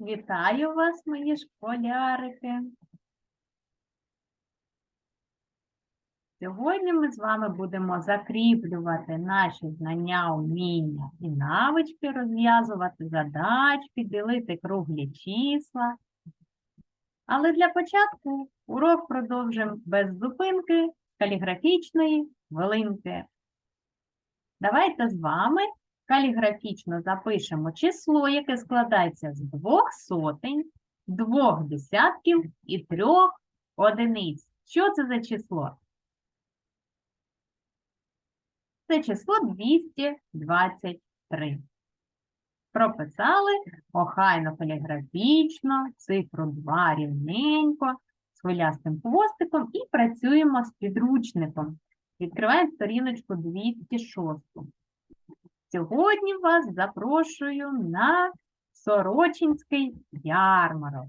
Вітаю вас, мої школярики. Сьогодні ми з вами будемо закріплювати наші знання, уміння і навички, розв'язувати задачки, ділити круглі числа. Але для початку урок продовжимо без зупинки каліграфічної хвилинки. Давайте з вами каліграфічно запишемо число, яке складається з двох сотень, двох десятків і трьох одиниць. Що це за число? Це число 223. Прописали охайно каліграфічно, цифру 2 рівненько, з хвилястим хвостиком і працюємо з підручником. Відкриваємо сторіночку 206. Сьогодні вас запрошую на Сорочинський ярмарок.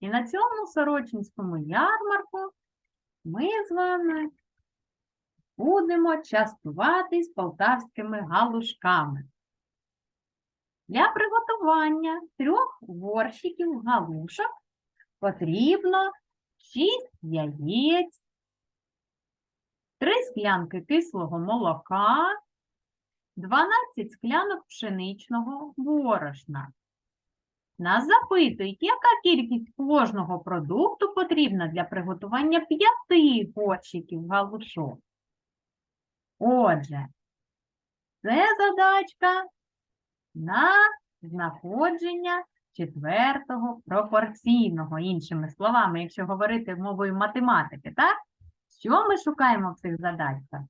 І на цьому Сорочинському ярмарку ми з вами будемо частуватись полтавськими галушками. Для приготування трьох горщиків галушок потрібно 6 яєць, Три склянки кислого молока, 12 склянок пшеничного борошна. Нас запитують, яка кількість кожного продукту потрібна для приготування п'яти горщиків галушок. Отже, це задачка на знаходження четвертого пропорційного, іншими словами, якщо говорити мовою математики, так? Що ми шукаємо в цих задачках?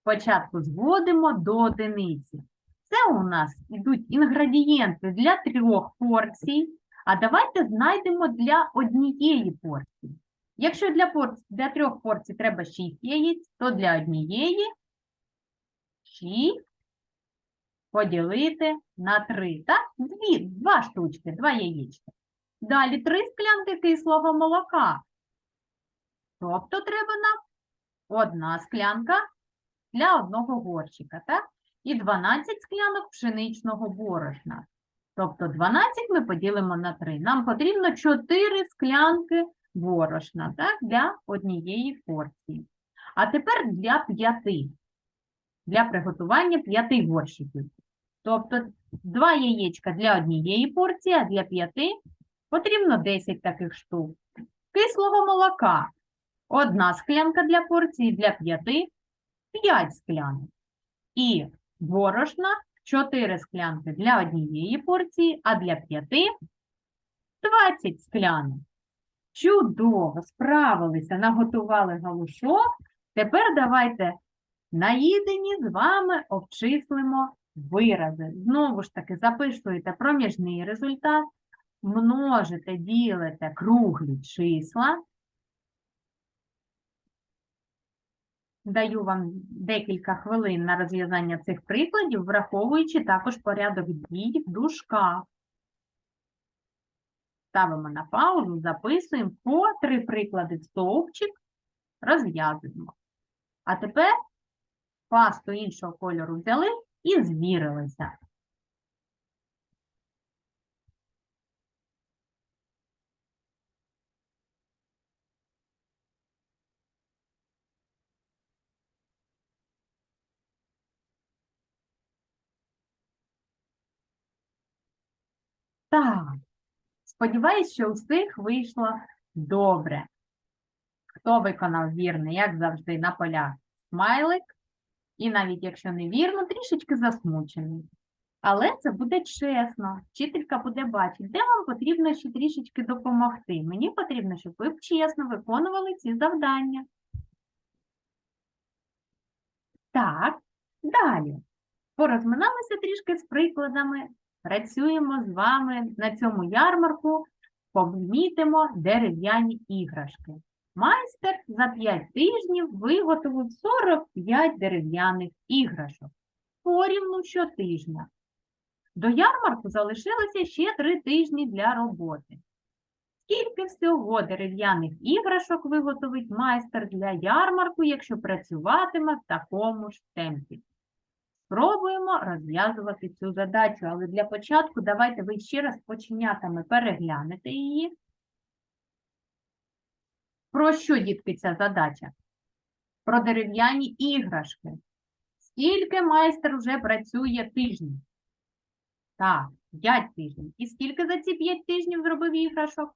Спочатку зводимо до одиниці. Це у нас йдуть інгредієнти для трьох порцій, а давайте знайдемо для однієї порції. Якщо для, порцій, для трьох порцій треба 6 яєць, то для однієї 6 поділити на 3. Так? Дві, два штучки, два яєчка. Далі 3 склянки кислого молока. Тобто треба нам одна склянка для одного горщика, так? І 12 склянок пшеничного борошна. Тобто 12 ми поділимо на 3. Нам потрібно 4 склянки борошна так, для однієї порції. А тепер для 5. Для приготування 5 горщиків. Тобто 2 яєчка для однієї порції, а для 5 потрібно 10 таких штук. Кислого молока Одна склянка для порції, для п'яти п'ять склянок. І борошна 4 склянки для однієї порції, а для п'яти 20 склянок. Чудово, справилися, наготували галушок. Тепер давайте наїдені з вами обчислимо вирази. Знову ж таки, записуєте проміжний результат, множите, ділите круглі числа. Даю вам декілька хвилин на розв'язання цих прикладів, враховуючи також порядок дій в дужках. Ставимо на паузу, записуємо по три приклади стовпчик, розв'язуємо. А тепер пасту іншого кольору взяли і звірилися. Так, сподіваюсь, що у всіх вийшло добре. Хто виконав вірно, як завжди, на полях смайлик. І навіть якщо не вірно, трішечки засмучений. Але це буде чесно. Вчителька буде бачити, де вам потрібно ще трішечки допомогти. Мені потрібно, щоб ви чесно виконували ці завдання. Так, далі. Порозминалися трішки з прикладами. Працюємо з вами на цьому ярмарку, помітимо дерев'яні іграшки. Майстер за 5 тижнів виготовив 45 дерев'яних іграшок. Порівну щотижня. До ярмарку залишилося ще 3 тижні для роботи. Скільки всього дерев'яних іграшок виготовить майстер для ярмарку, якщо працюватиме в такому ж темпі? Спробуємо розв'язувати цю задачу, але для початку давайте ви ще раз починятами переглянете її. Про що, дітки, ця задача? Про дерев'яні іграшки. Скільки майстер вже працює тижнів? Так, 5 тижнів. І скільки за ці 5 тижнів зробив іграшок?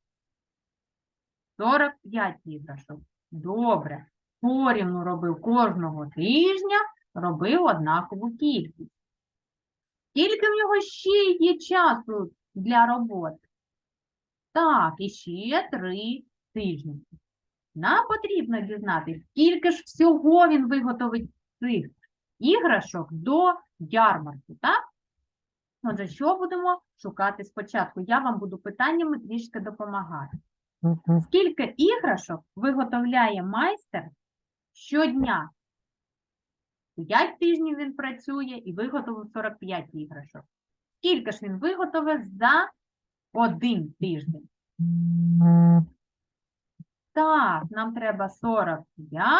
45 іграшок. Добре. Порівну робив кожного тижня, робив однакову кількість. Скільки в нього ще є часу для роботи? Так, і ще 3 тижні. Нам потрібно дізнатися, скільки ж всього він виготовить цих іграшок до ярмарку, так? Отже, що будемо шукати спочатку? Я вам буду питаннями трішки допомагати. Скільки іграшок виготовляє майстер щодня? 5 тижнів він працює і виготовив 45 іграшок. Скільки ж він виготовив за один тиждень? Так, нам треба 45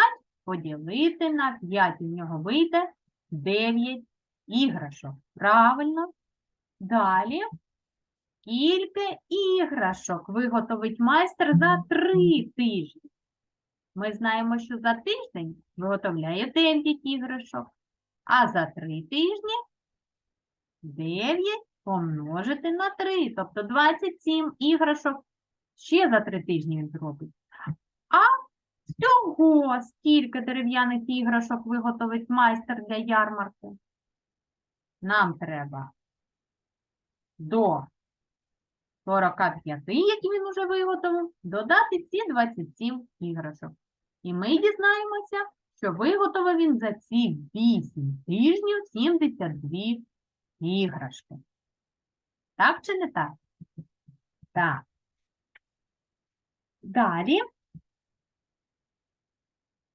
поділити на 5. У нього вийде 9 іграшок. Правильно. Далі. Скільки іграшок виготовить майстер за 3 тижні? Ми знаємо, що за тиждень виготовляє 9 іграшок, а за 3 тижні 9 помножити на 3, тобто 27 іграшок ще за 3 тижні він зробить. А всього скільки дерев'яних іграшок виготовить майстер для ярмарку? Нам треба до 45, які він уже виготовив, додати ці 27 іграшок. І ми дізнаємося, що виготовив він за ці 8 тижнів 72 іграшки. Так чи не так? Так. Далі.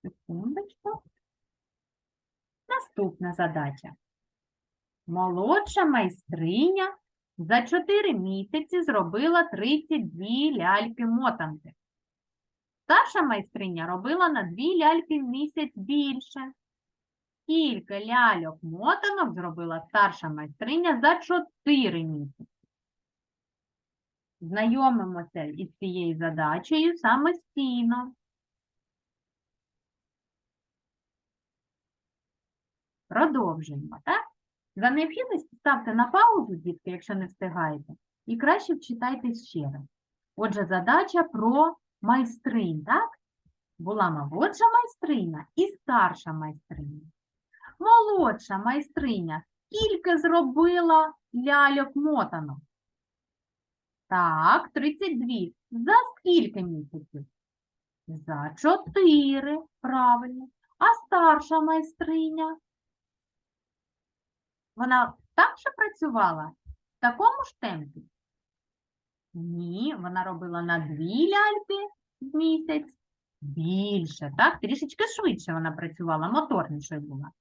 Секундочку. Наступна задача. Молодша майстриня за 4 місяці зробила 32 ляльки-мотанки. Старша майстриня робила на 2 ляльки в місяць більше. Скільки ляльок-мотанок зробила старша майстриня за 4 місяці? Знайомимося із цією задачею самостійно. Продовжуємо, так? За необхідності ставте на паузу, дітки, якщо не встигаєте, і краще вчитайте ще раз. Отже, задача про майстринь, так? Була молодша майстриня і старша майстриня. Молодша майстриня скільки зробила ляльок-мотанок? Так, 32. За скільки місяців? За 4, правильно. А старша майстриня? Вона так же працювала в такому ж темпі? Ні, вона робила на дві ляльки в місяць більше, так? Трішечки швидше вона працювала, моторнішою була.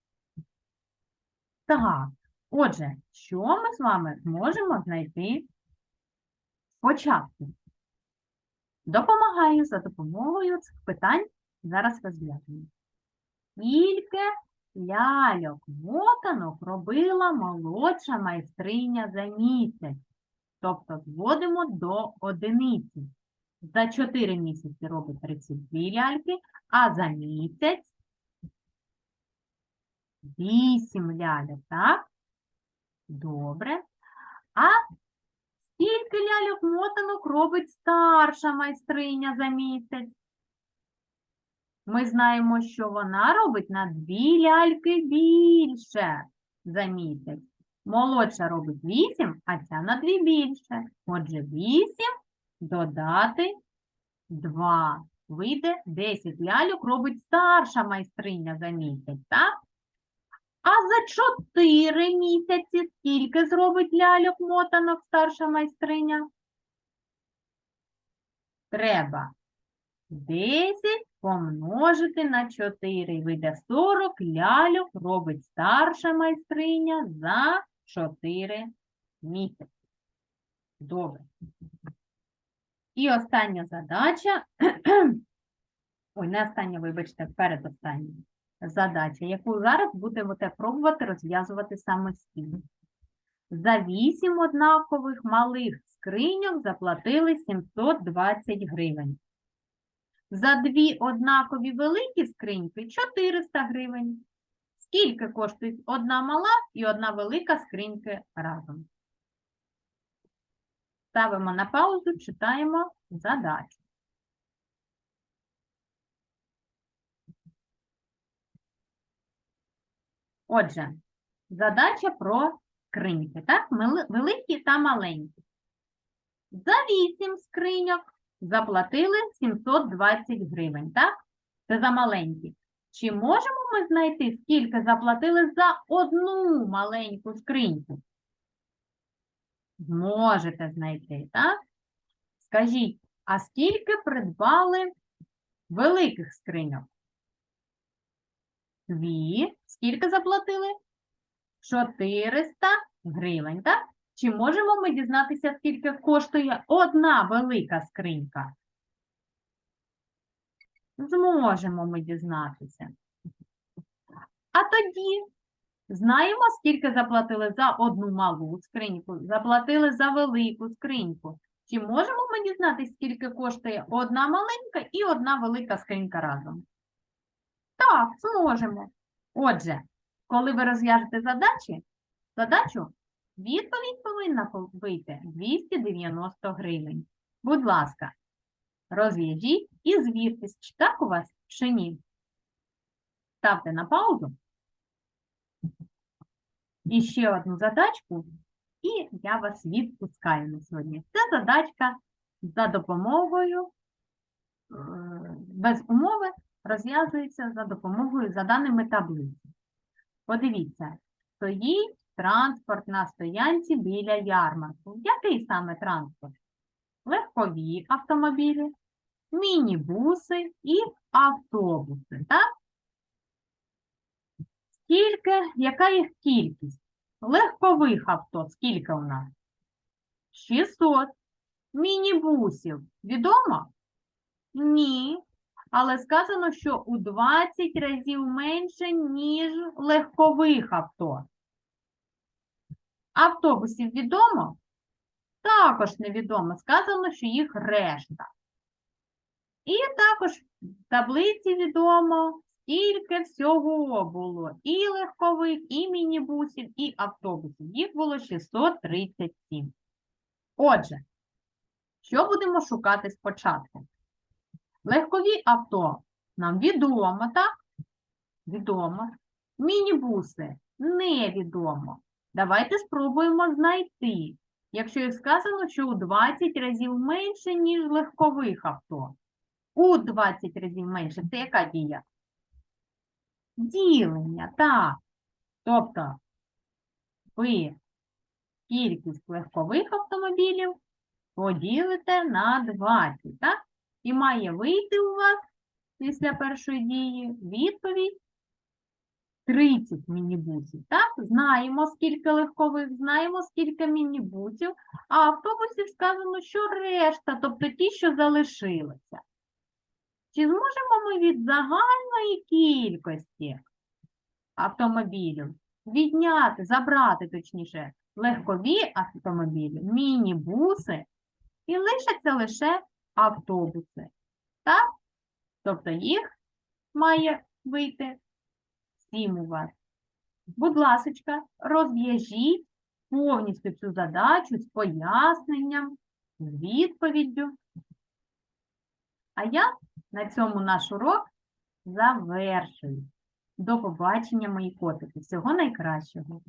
Так, отже, що ми з вами можемо знайти спочатку? Допомагаю за допомогою цих питань. Зараз розглянемо. Скільки ляльок мотанок робила молодша майстриня за місяць. Тобто зводимо до одиниці. За 4 місяці робить 32 ляльки, а за місяць 8 ляльок, так? Добре. А скільки ляльок мотанок робить старша майстриня за місяць? Ми знаємо, що вона робить на дві ляльки більше за місяць. Молодша робить 8, а ця на 2 більше. Отже, 8 додати 2. Вийде 10 ляльок робить старша майстриня за місяць, так? А за 4 місяці скільки зробить ляльок мотанок старша майстриня? Треба 10 помножити на 4. Вийде 40 ляльок робить старша майстриня за 4 місяці. Добре. І остання задача. Ой, не остання, вибачте, передостання. задача, яку зараз будете пробувати розв'язувати самостійно. За вісім однакових малих скриньок заплатили 720 гривень. За дві однакові великі скриньки 400 гривень. Скільки коштує одна мала і одна велика скриньки разом? Ставимо на паузу, читаємо задачу. Отже, задача про скриньки, так? Великі та маленькі. За 8 скриньок заплатили 720 гривень, так? Це за маленькі. Чи можемо ми знайти, скільки заплатили за одну маленьку скриньку? Можете знайти, так? Скажіть, а скільки придбали великих скриньок? Дві. Скільки заплатили? 400 гривень, так? Чи можемо ми дізнатися, скільки коштує одна велика скринька? Зможемо ми дізнатися. А тоді знаємо, скільки заплатили за одну малу скриньку, заплатили за велику скриньку. Чи можемо ми дізнатися, скільки коштує одна маленька і одна велика скринька разом? Так, зможемо. Отже, коли ви розв'яжете задачі, задачу, відповідь повинна вийти 290 гривень. Будь ласка, розв'яжіть і звіртесь, чи так у вас, чи ні. Ставте на паузу. І ще одну задачку, і я вас відпускаю на сьогодні. Це задачка за допомогою, е, без умови, розв'язується за допомогою за даними таблиці. Подивіться, стоїть транспорт на стоянці біля ярмарку. Який саме транспорт? Легкові автомобілі, мінібуси і автобуси. Так? Скільки, яка їх кількість? Легкових авто скільки у нас? 600. Мінібусів. Відомо? Ні. Але сказано, що у 20 разів менше, ніж легкових авто. Автобусів відомо? Також невідомо. Сказано, що їх решта. І також в таблиці відомо, скільки всього було і легкових, і мінібусів, і автобусів. Їх було 637. Отже, що будемо шукати спочатку? Легкові авто нам відомо, так? Відомо. Мінібуси невідомо. Давайте спробуємо знайти. Якщо сказано, що у 20 разів менше, ніж легкових авто. У 20 разів менше. Це яка дія? Ділення, так. Тобто ви кількість легкових автомобілів поділите на 20, так? І має вийти у вас після першої дії відповідь 30 мінібусів. Так, знаємо, скільки легкових, знаємо, скільки мінібусів, а автобусів сказано, що решта, тобто ті, що залишилися. Чи зможемо ми від загальної кількості автомобілів відняти, забрати, точніше, легкові автомобілі, мінібуси і лишаться лише автобуси. Так? Тобто їх має вийти сім у вас. Будь ласочка, розв'яжіть повністю цю задачу з поясненням, з відповіддю. А я на цьому наш урок завершую. До побачення, мої котики. Всього найкращого.